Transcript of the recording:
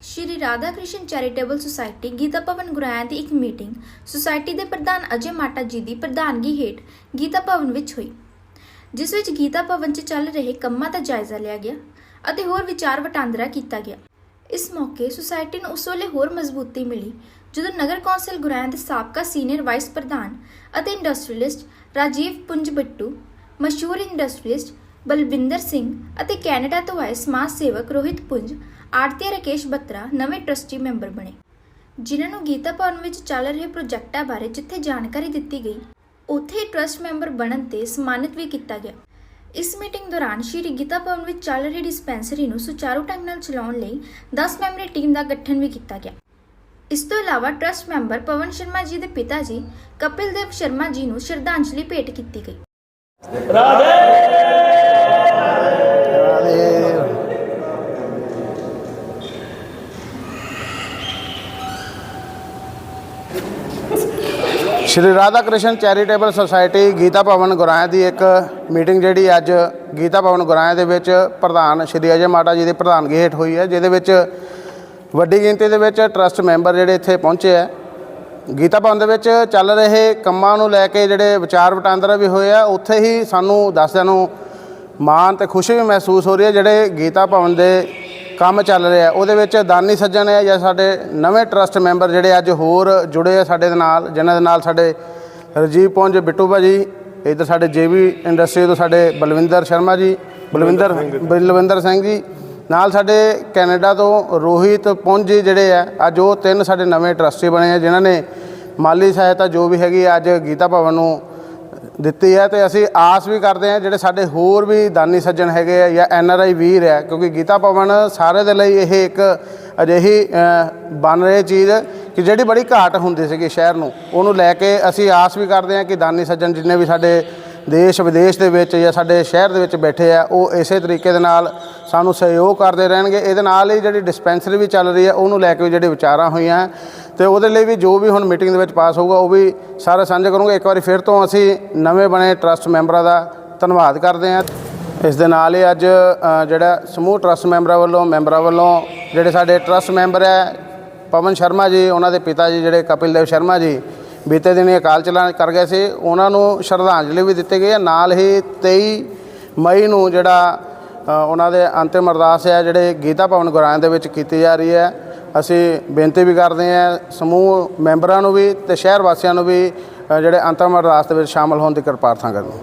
ਸ਼੍ਰੀ Radha Krishna charitable society Gita Bhavan Guraya ਦੀ ਇੱਕ meeting society ਦੇ ਪ੍ਰਧਾਨ ਅਜੇ ਮਾਟਾ ਜੀ ਦੀ ਪ੍ਰਧਾਨਗੀ ਹੇਠ ਗੀਤਾ ਭਵਨ ਵਿੱਚ ਹੋਈ, ਜਿਸ ਵਿੱਚ ਗੀਤਾ ਭਵਨ 'ਚ ਚੱਲ ਰਹੇ ਕੰਮਾਂ ਦਾ ਜਾਇਜ਼ਾ ਲਿਆ ਗਿਆ ਅਤੇ ਹੋਰ ਵਿਚਾਰ ਵਟਾਂਦਰਾ ਕੀਤਾ ਗਿਆ। ਇਸ ਮੌਕੇ ਸੁਸਾਇਟੀ ਨੂੰ ਉਸ ਵੇਲੇ ਹੋਰ ਮਜ਼ਬੂਤੀ ਮਿਲੀ, ਜਦੋਂ ਨਗਰ ਕੌਂਸਲ ਗੁਰਾਇਆ ਦੇ ਸਾਬਕਾ ਸੀਨੀਅਰ ਵਾਈਸ ਪ੍ਰਧਾਨ ਅਤੇ ਇੰਡਸਟਰੀਅਲਿਸਟ ਰਾਜੀਵ ਪੁੰਜ ਬਿੱਟੂ ਮਸ਼ਹੂਰ ਇੰਡਸਟਰੀਅਲਿਸਟ ਬਲਵਿੰਦਰ ਸਿੰਘ ਅਤੇ ਕੈਨੇਡਾ ਤੋਂ ਆਏ ਸਮਾਜ ਸੇਵਕ ਰੋਹਿਤ ਪੁੰਜ, ਆੜਤੀਆ ਰਕੇਸ਼ ਬੱਤਰਾ ਨਵੇਂ ਟਰਸਟੀ ਮੈਂਬਰ ਬਣੇ, ਜਿਨ੍ਹਾਂ ਨੂੰ ਗੀਤਾ ਭਵਨ ਵਿੱਚ ਚੱਲ ਰਹੇ ਪ੍ਰੋਜੈਕਟਾਂ ਬਾਰੇ ਜਿੱਥੇ ਜਾਣਕਾਰੀ ਦਿੱਤੀ ਗਈ, ਉੱਥੇ ਟਰਸਟ ਮੈਂਬਰ ਬਣਨ ਤੇ ਸਨਮਾਨਿਤ ਵੀ ਕੀਤਾ ਗਿਆ। ਇਸ ਮੀਟਿੰਗ ਦੌਰਾਨ ਸ਼੍ਰੀ ਗੀਤਾ ਭਵਨ ਵਿੱਚ ਚੱਲ ਰਹੀ ਡਿਸਪੈਂਸਰੀ ਨੂੰ ਸੁਚਾਰੂ ਢੰਗ ਨਾਲ ਚਲਾਉਣ ਲਈ 10 ਮੈਂਬਰੀ ਟੀਮ ਦਾ ਗਠਨ ਵੀ ਕੀਤਾ ਗਿਆ। ਇਸ ਤੋਂ ਇਲਾਵਾ ਟਰਸਟ ਮੈਂਬਰ ਪਵਨ ਸ਼ਰਮਾ ਜੀ ਦੇ ਪਿਤਾ ਜੀ ਕਪਿਲ ਦੇਵ ਸ਼ਰਮਾ ਜੀ ਨੂੰ ਸ਼ਰਧਾਂਜਲੀ ਭੇਟ ਕੀਤੀ ਗਈ। ਸ਼੍ਰੀ ਰਾਧਾ ਕ੍ਰਿਸ਼ਨ ਚੈਰੀਟੇਬਲ ਸੁਸਾਇਟੀ ਗੀਤਾ ਭਵਨ ਗੁਰਾਇਆ ਦੀ ਇੱਕ ਮੀਟਿੰਗ ਜਿਹੜੀ ਅੱਜ ਗੀਤਾ ਭਵਨ ਗੁਰਾਇਆ ਦੇ ਵਿੱਚ ਪ੍ਰਧਾਨ ਸ਼੍ਰੀ ਅਜੇ ਮਾਤਾ ਜੀ ਦੀ ਪ੍ਰਧਾਨਗੀ ਹੇਠ ਹੋਈ ਹੈ, ਜਿਹਦੇ ਵਿੱਚ ਵੱਡੀ ਗਿਣਤੀ ਦੇ ਵਿੱਚ ਟਰਸਟ ਮੈਂਬਰ ਜਿਹੜੇ ਇੱਥੇ ਪਹੁੰਚੇ ਹੈ। ਗੀਤਾ ਭਵਨ ਦੇ ਵਿੱਚ ਚੱਲ ਰਹੇ ਕੰਮਾਂ ਨੂੰ ਲੈ ਕੇ ਜਿਹੜੇ ਵਿਚਾਰ ਵਟਾਂਦਰਾ ਵੀ ਹੋਏ ਆ, ਉੱਥੇ ਹੀ ਸਾਨੂੰ ਦੱਸਦਿਆਂ ਨੂੰ ਮਾਣ ਤੇ ਖੁਸ਼ੀ ਵੀ ਮਹਿਸੂਸ ਹੋ ਰਹੀ ਹੈ, ਜਿਹੜੇ ਗੀਤਾ ਭਵਨ ਦੇ ਕੰਮ ਚੱਲ ਰਿਹਾ ਉਹਦੇ ਵਿੱਚ ਦਾਨੀ ਸੱਜਣ ਹੈ ਜਾਂ ਸਾਡੇ ਨਵੇਂ ਟਰਸਟ ਮੈਂਬਰ ਜਿਹੜੇ ਅੱਜ ਹੋਰ ਜੁੜੇ ਆ ਸਾਡੇ ਦੇ ਨਾਲ ਜਿਨ੍ਹਾਂ ਦੇ ਨਾਲ ਸਾਡੇ ਰਜੀਵ ਪੁੰਜ ਬਿੱਟੂ ਭਾਜੀ ਇੱਧਰ ਸਾਡੇ ਜੇਵੀ ਇੰਡਸਟਰੀ ਤੋਂ ਸਾਡੇ ਬਲਵਿੰਦਰ ਸ਼ਰਮਾ ਜੀ ਬਲਵਿੰਦਰ ਬਲਵਿੰਦਰ ਸਿੰਘ ਜੀ। ਨਾਲ ਸਾਡੇ ਕੈਨੇਡਾ ਤੋਂ ਰੋਹਿਤ ਪੁੰਜ ਜਿਹੜੇ ਆ ਅੱਜ ਉਹ ਤਿੰਨ ਸਾਡੇ ਨਵੇਂ ਟਰਸਟੀ ਬਣੇ ਆ ਜਿਨ੍ਹਾਂ ਨੇ ਮਾਲੀ ਸਹਾਇਤਾ ਜੋ ਵੀ ਹੈਗੀ ਅੱਜ ਗੀਤਾ ਭਵਨ ਨੂੰ ਦਿੱਤੀ ਹੈ ਤੇ ਅਸੀਂ ਆਸ ਵੀ ਕਰਦੇ ਹਾਂ ਜਿਹੜੇ ਸਾਡੇ ਹੋਰ ਵੀ ਦਾਨੀ ਸੱਜਣ ਹੈਗੇ ਆ ਜਾਂ ਐਨ ਆਰ ਆਈ ਵੀਰ ਹੈ, ਕਿਉਂਕਿ ਗੀਤਾ ਭਵਨ ਸਾਰੇ ਦੇ ਲਈ ਇਹ ਇੱਕ ਅਜਿਹੀ ਬਣ ਰਹੀ ਚੀਜ਼ ਕਿ ਜਿਹੜੀ ਬੜੀ ਘਾਟ ਹੁੰਦੀ ਸੀਗੀ ਸ਼ਹਿਰ ਨੂੰ। ਉਹਨੂੰ ਲੈ ਕੇ ਅਸੀਂ ਆਸ ਵੀ ਕਰਦੇ ਹਾਂ ਕਿ ਦਾਨੀ ਸੱਜਣ ਜਿੰਨੇ ਵੀ ਸਾਡੇ ਦੇਸ਼ ਵਿਦੇਸ਼ ਦੇ ਵਿੱਚ ਜਾਂ ਸਾਡੇ ਸ਼ਹਿਰ ਦੇ ਵਿੱਚ ਬੈਠੇ ਆ, ਉਹ ਇਸੇ ਤਰੀਕੇ ਦੇ ਨਾਲ ਸਾਨੂੰ ਸਹਿਯੋਗ ਕਰਦੇ ਰਹਿਣਗੇ। ਇਹਦੇ ਨਾਲ ਹੀ ਜਿਹੜੀ ਡਿਸਪੈਂਸਰੀ ਵੀ ਚੱਲ ਰਹੀ ਹੈ ਉਹਨੂੰ ਲੈ ਕੇ ਜਿਹੜੇ ਵਿਚਾਰਾਂ ਹੋਈਆਂ। ਤੇ ਉਹਦੇ ਲਈ ਵੀ ਜੋ ਵੀ ਹੁਣ ਮੀਟਿੰਗ ਦੇ ਵਿੱਚ ਪਾਸ ਹੋਊਗਾ, ਉਹ ਵੀ ਸਾਰਾ ਸਾਂਝਾ ਕਰੂੰਗੇ। ਇੱਕ ਵਾਰੀ ਫਿਰ ਤੋਂ ਅਸੀਂ ਨਵੇਂ ਬਣੇ ਟਰਸਟ ਮੈਂਬਰਾਂ ਦਾ ਧੰਨਵਾਦ ਕਰਦੇ ਹਾਂ। ਇਸ ਦੇ ਨਾਲ ਹੀ ਅੱਜ ਜਿਹੜਾ ਸਮੂਹ ਟਰਸਟ ਮੈਂਬਰਾਂ ਵੱਲੋਂ ਮੈਂਬਰਾਂ ਵੱਲੋਂ ਜਿਹੜੇ ਸਾਡੇ ਟਰਸਟ ਮੈਂਬਰ ਹੈ, ਪਵਨ ਸ਼ਰਮਾ ਜੀ, ਉਹਨਾਂ ਦੇ ਪਿਤਾ ਜੀ, ਜਿਹੜੇ ਕਪਿਲ ਦੇਵ ਸ਼ਰਮਾ ਜੀ ਬੀਤੇ ਦਿਨੀ ਅਕਾਲ ਚਲਾਣ ਕਰ ਗਏ ਸੀ, ਉਹਨਾਂ ਨੂੰ ਸ਼ਰਧਾਂਜਲੀ ਵੀ ਦਿੱਤੀ ਗਈ ਹੈ। ਨਾਲ ਹੀ 23 ਮਈ ਨੂੰ ਜਿਹੜਾ ਉਹਨਾਂ ਦੇ ਅੰਤਿਮ ਅਰਦਾਸ ਹੈ, ਜਿਹੜੇ ਗੀਤਾ ਭਵਨ ਗੁਰਾਂ ਦੇ ਵਿੱਚ ਕੀਤੀ ਜਾ ਰਹੀ ਹੈ। ਅਸੀਂ ਬੇਨਤੀ ਵੀ ਕਰਦੇ ਹਾਂ, ਸਮੂਹ ਮੈਂਬਰਾਂ ਨੂੰ ਵੀ ਤੇ ਸ਼ਹਿਰ ਵਾਸੀਆਂ ਨੂੰ ਵੀ ਜਿਹੜੇ ਅੰਤਿਮ ਅਰਦਾਸ ਦੇ ਵਿੱਚ ਸ਼ਾਮਲ ਹੋਣ ਦੀ ਕਿਰਪਾਲਤਾ ਕਰਨ।